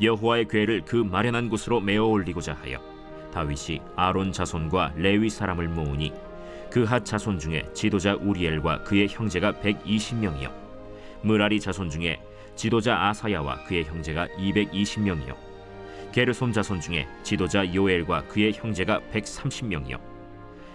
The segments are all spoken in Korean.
여호와의 궤를 그 마련한 곳으로 메어 올리고자 하여 다윗이 아론 자손과 레위 사람을 모으니 그 핫 자손 중에 지도자 우리엘과 그의 형제가 120명이요. 무라리 자손 중에 지도자 아사야와 그의 형제가 220명이요. 게르솜 자손 중에 지도자 요엘과 그의 형제가 130명이요.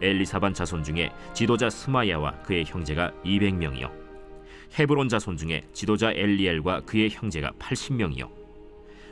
엘리사반 자손 중에 지도자 스마야와 그의 형제가 200명이요. 헤브론 자손 중에 지도자 엘리엘과 그의 형제가 80명이요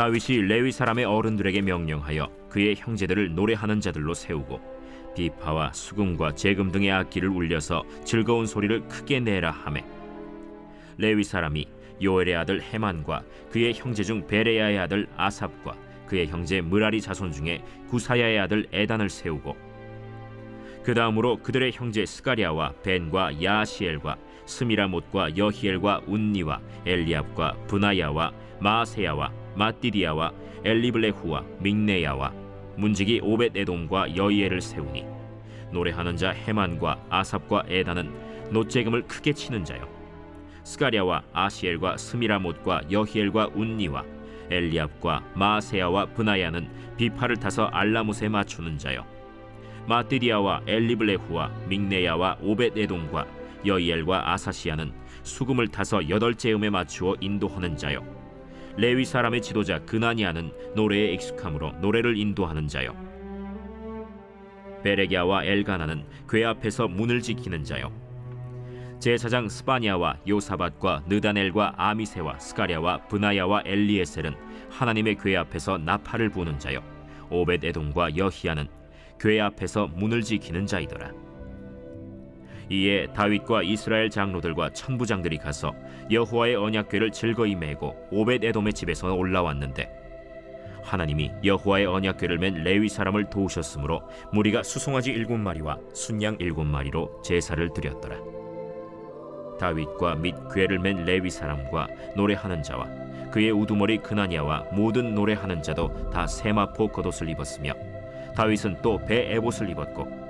다윗이 레위 사람의 어른들에게 명령하여 그의 형제들을 노래하는 자들로 세우고 비파와 수금과 재금 등의 악기를 울려서 즐거운 소리를 크게 내라 하매 레위 사람이 요엘의 아들 헤만과 그의 형제 중 베레야의 아들 아삽과 그의 형제 무라리 자손 중에 구사야의 아들 에단을 세우고 그 다음으로 그들의 형제 스가랴와 벤과 야시엘과 스미라못과 여히엘과 운니와 엘리압과 분하야와 마세야와 마띠디야와 엘리블레후와 믹네야와 문지기 오벳 에돔과 여이엘을 세우니 노래하는 자 헤만과 아삽과 에단은 노재금을 크게 치는 자요. 스가랴와 아시엘과 스미라못과 여히엘과 운니와 엘리압과 마세야와 분하야는 비파를 타서 알라못에 맞추는 자요. 마띠디아와 엘리블레후와 믹네야와 오벳 에돔과 여이엘과 아사시아는 수금을 타서 여덟째 음에 맞추어 인도하는 자요 레위 사람의 지도자 그나니아는 노래에 익숙함으로 노래를 인도하는 자요. 베레기아와 엘가나는 궤 앞에서 문을 지키는 자요. 제사장 스파니아와 요사밧과 느다넬과 아미세와 스가랴와 브나야와 엘리에셀은 하나님의 궤 앞에서 나팔을 부는 자요. 오벳 에돔과 여히야는 궤 앞에서 문을 지키는 자이더라. 이에 다윗과 이스라엘 장로들과 천부장들이 가서 여호와의 언약궤를 즐거이 메고 오벳 에돔의 집에서 올라왔는데 하나님이 여호와의 언약궤를 맨 레위 사람을 도우셨으므로 무리가 수송아지 일곱 마리와 순양 일곱 마리로 제사를 드렸더라. 다윗과 및 궤를 맨 레위 사람과 노래하는 자와 그의 우두머리 그나니아와 모든 노래하는 자도 다 세마포 겉옷을 입었으며 다윗은 또 배 에봇을 입었고